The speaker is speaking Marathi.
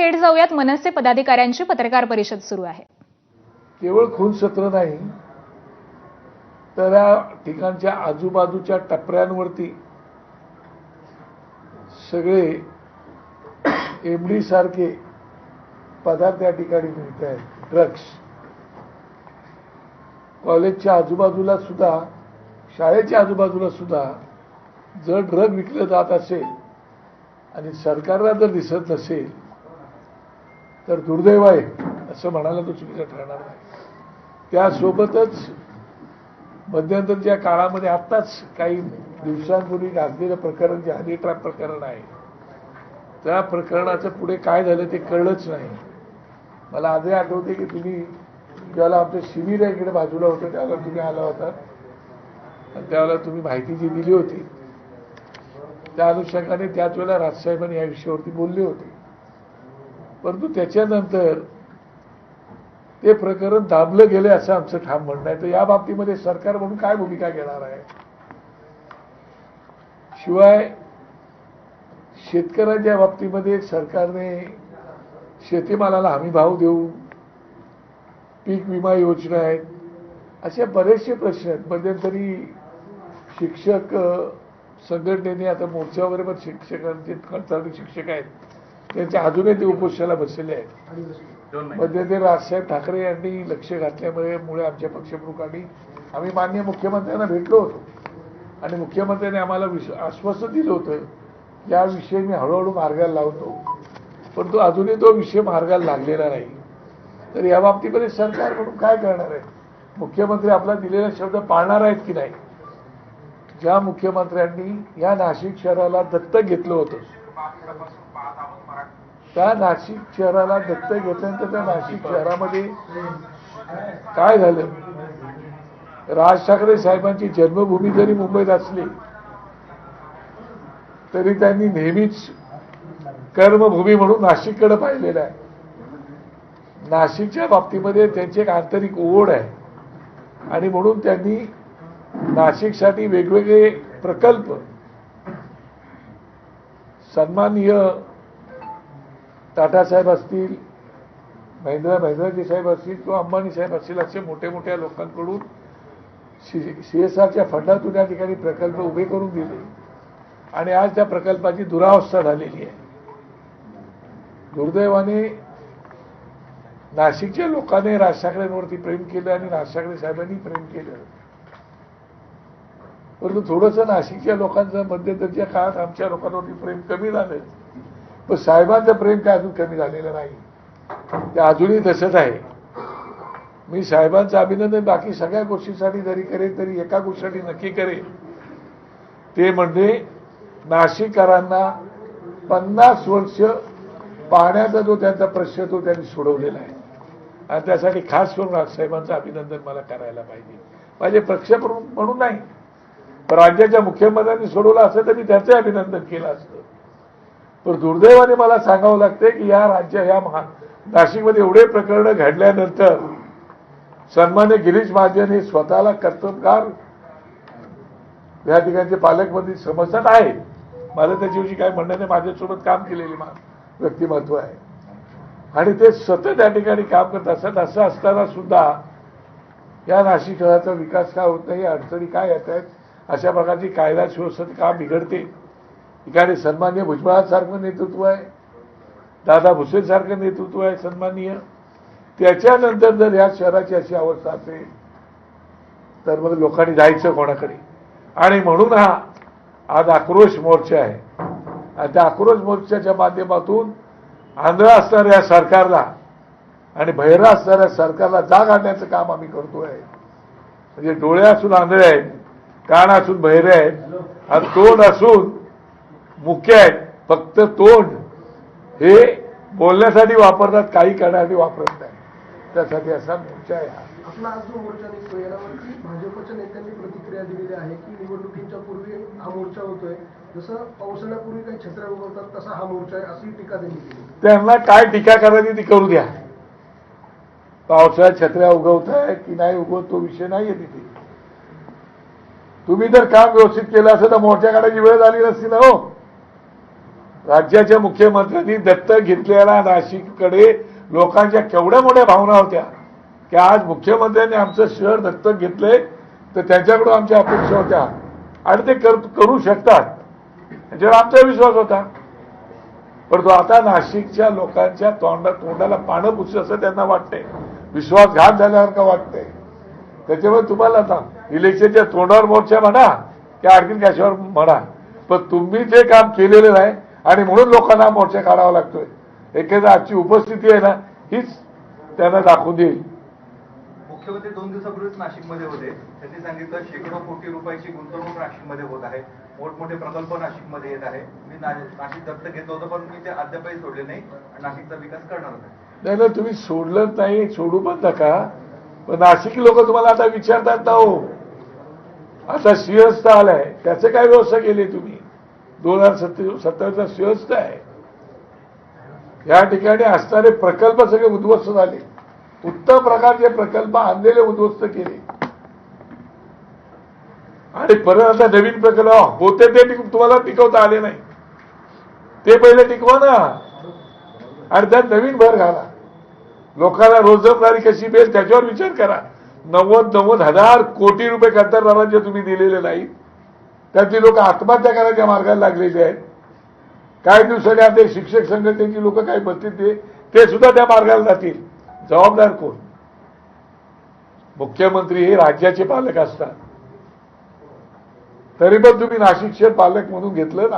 थेट जाऊयात. मनसे पदाधिकाऱ्यांची पत्रकार परिषद सुरू आहे. केवळ खून सत्र नाही तर या ठिकाणच्या आजूबाजूच्या टपऱ्यांवरती सगळे एमडी सारखे पदार्थ या ठिकाणी मिळत आहेत. ड्रग्स कॉलेजच्या आजूबाजूला सुद्धा शाळेच्या आजूबाजूला सुद्धा जर ड्रग विकलं जात असेल आणि सरकारला जर दिसत नसेल तर दुर्दैव आहे असं म्हणायला तो चुकीचं ठरणार नाही. त्यासोबतच मध्यंतरच्या काळामध्ये आत्ताच काही दिवसांपूर्वी गाजलेलं प्रकरण जे हनी ट्रॅप प्रकरण आहे त्या प्रकरणाचं पुढे काय झालं ते कळलंच नाही. मला आजही आठवते की तुम्ही ज्याला आमचं शिबिर आहे इकडे बाजूला होतं त्याला तुम्ही आला होता. आणि त्यावेळेला तुम्ही माहिती जी दिली होती त्या अनुषंगाने त्याच वेळेला राजसाहेबांनी या विषयावरती बोलले होते. परंतु त्याच्यानंतर ते प्रकरण दाबलं गेले असं आमचं ठाम म्हणणं आहे. तर या बाबतीमध्ये सरकार म्हणून काय भूमिका घेणार आहे? शिवाय शेतकऱ्यांच्या बाबतीमध्ये सरकारने शेतीमालाला हमी भाव देऊ पीक विमा योजना आहेत असे बरेचसे प्रश्न आहेत. मध्यंतरी शिक्षक संघटनेने आता मोर्चा वगैरे पण शिक्षकांचे कंत्राटी शिक्षक आहेत. त्यांच्या अजूनही ते उपोषणाला बसलेले आहेत. मध्यंतरी राजसाहेब ठाकरे यांनी लक्ष घातल्यामुळे मुळे आमच्या पक्षप्रमुखांनी आम्ही माननीय मुख्यमंत्र्यांना भेटलो होतो. आणि मुख्यमंत्र्यांनी आम्हाला विश्व आश्वासन दिलं होतं या विषयी मी हळूहळू मार्गाला लावतो. परंतु अजूनही तो विषय मार्गाला लागलेला नाही. तर या बाबतीमध्ये सरकार म्हणून काय करणार आहे? मुख्यमंत्री आपला दिलेला शब्द पाळणार आहेत की नाही? ज्या मुख्यमंत्र्यांनी या नाशिक शहराला दत्तक घेतलं होतं. त्या नाशिक शहराला दत्त घेतल्यानंतर त्या नाशिक शहरामध्ये काय झालं? राज ठाकरे साहेबांची जन्मभूमी जरी मुंबईत असली तरी त्यांनी नेहमीच कर्मभूमी म्हणून नाशिककडे पाहिलेलं आहे. नाशिकच्या बाबतीमध्ये त्यांची एक आंतरिक ओढ आहे. आणि म्हणून त्यांनी नाशिकसाठी वेगवेगळे प्रकल्प सन्माननीय टाटा साहेब असतील महेंद्र महेंद्रजी साहेब असतील किंवा अंबानी साहेब असतील असे मोठे मोठ्या लोकांकडून सी एस आरच्या फंडातून या ठिकाणी प्रकल्प उभे करून दिले. आणि आज त्या प्रकल्पाची दुरावस्था झालेली आहे. दुर्दैवाने नाशिकच्या लोकांनी राज ठाकरेंवरती प्रेम केलं आणि राज ठाकरे साहेबांनी प्रेम केलं. परंतु थोडंसं नाशिकच्या लोकांचं मध्यंतरच्या काळात आमच्या लोकांवरती प्रेम कमी झालं पण साहेबांचं प्रेम काय अजून कमी झालेलं नाही. ते अजूनही तसंच आहे. मी साहेबांचं अभिनंदन बाकी सगळ्या गोष्टीसाठी जरी करेन तरी एका गोष्टीसाठी नक्की करेन. ते म्हणजे नाशिककरांना पन्नास वर्ष पाण्याचा जो त्यांचा प्रश्न तो त्यांनी सोडवलेला आहे. आणि त्यासाठी खास करून साहेबांचं अभिनंदन मला करायला पाहिजे. माझे पक्षप्रमुख म्हणून नाही राज्याच्या मुख्यमंत्र्यांनी सोडवलं असतं तर मी त्याचे अभिनंदन केलं असतं. पण दुर्दैवाने मला सांगावं लागते की या राज्य या महा नाशिकमध्ये एवढे प्रकरण घडल्यानंतर सन्मान्य गिरीश महाजन हे स्वतःला कर्तबगार या ठिकाणचे पालकमंत्री समजतात आहे मला त्याच्याविषयी काय म्हणणं नाही माझ्यासोबत काम केलेले मा व्यक्तिमत्व आहे. आणि ते सतत त्या ठिकाणी काम करत असतात असं असताना सुद्धा या नाशिक शहराचा विकास काय होत नाही अडचणी काय येत आहेत अशा प्रकारची कायदा सुव्यवस्था काम बिघडते? ठिकाणी सन्मान्य भुजबळासारखं नेतृत्व आहे. दादा भुसेसारखं नेतृत्व आहे सन्माननीय. त्याच्यानंतर जर या शहराची अशी अवस्था असेल तर मग लोकांनी जायचं कोणाकडे? आणि म्हणून हा आज आक्रोश मोर्चा आहे. आणि त्या आक्रोश मोर्चाच्या माध्यमातून आंधळा असणाऱ्या सरकारला आणि बहिरा असणाऱ्या सरकारला जाग आणण्याचं काम आम्ही करतोय. म्हणजे डोळे असून आंधळे आहेत. कान असून बहिरे आहेत. आणि तोंड असून मुख्य आहेत. फक्त तोंड हे बोलण्यासाठी वापरतात काही करण्यासाठी वापरत नाही. त्यासाठी असा मोर्चा आहे हा. आपला आज जो मोर्चा निघतोय यावरती भाजपच्या नेत्यांनी प्रतिक्रिया दिलेली आहे की निवडणुकीच्या पूर्वी हा मोर्चा होतोय. जसं पावसाळ्यापूर्वी काही छत्र्या उगवतात तसा हा मोर्चा आहे अशी टीका त्यांनी केली त्यांना काय टीका करायची ती करू द्या. पावसाळ्यात छत्र्या उगवताय की नाही उगवत तो विषय नाहीये तिथे. तुम्ही जर काम व्यवस्थित केलं असं तर मोर्चा काढायची वेळ झाली नसती ना हो. राज्याच्या मुख्यमंत्र्यांनी दत्तक घेतलेल्या नाशिककडे लोकांच्या केवढ्या मोठ्या भावना होत्या की आज मुख्यमंत्र्यांनी आमचं शहर दत्तक घेतलंय तर त्यांच्याकडून आमच्या अपेक्षा होत्या. आणि ते कर- करू शकतात. त्याच्यावर आमचा विश्वास होता. परंतु आता नाशिकच्या लोकांच्या तोंडा तोंडाला पानं पुसू असं त्यांना वाटतंय. विश्वासघात झाल्यासारखं वाटतंय. त्याच्यामुळे तुम्हाला आता इलेक्शनच्या तोंडावर मोर्चा म्हणा की आणखीन कशावर म्हणा. पण तुम्ही जे काम केलेलं नाही आणि म्हणून लोकांना मोर्चा काढावा लागतोय. एखादा आजची उपस्थिती आहे ना हीच त्यांना दाखवून देईल. मुख्यमंत्री दोन दिवसापूर्वीच नाशिकमध्ये होते. त्यांनी सांगितलं शेकडो कोटी रुपयाची गुंतवणूक नाशिकमध्ये होत आहे. मोठमोठे प्रकल्प नाशिकमध्ये येत आहे. मी नाशिक दत्त घेतलं होतं पण मी ते अद्यापही सोडले नाही आणि नाशिकचा विकास करणार नाही. नाही ना तुम्ही सोडलं नाही सोडू पण नका. पण नाशिकी लोक तुम्हाला आता विचारतात ना हो. आता सिंहस्थ आलाय. त्याचं काय व्यवस्था केली तुम्ही? दोन हजार सत्तर सत्तरचा सिंहस्थ आहे. या ठिकाणी असणारे प्रकल्प सगळे उद्ध्वस्त झाले. उत्तम प्रकारचे प्रकल्प आणलेले उद्ध्वस्त केले. आणि परत आता नवीन प्रकल्प होते ते तुम्हाला टिकवता आले नाही. ते पहिले टिकवा ना. आणि त्यात नवीन भर घाला. लोकांना रोजगारी कशी मिळेल त्याच्यावर विचार करा. नव्वद नव्वद हजार कोटी रुपये कंत्राटदारांचे तुम्ही दिलेले नाही. त्यातली लोक आत्महत्या करायच्या मार्गाला लागलेले आहेत. काही दिवसाने आता शिक्षक संघटनेची लोक काय बसतील ते? ते सुद्धा त्या मार्गाला जातील. जबाबदार कोण? मुख्यमंत्री हे राज्याचे पालक असतात. तरी पण तुम्ही नाशिक शहर पालक म्हणून घेतलं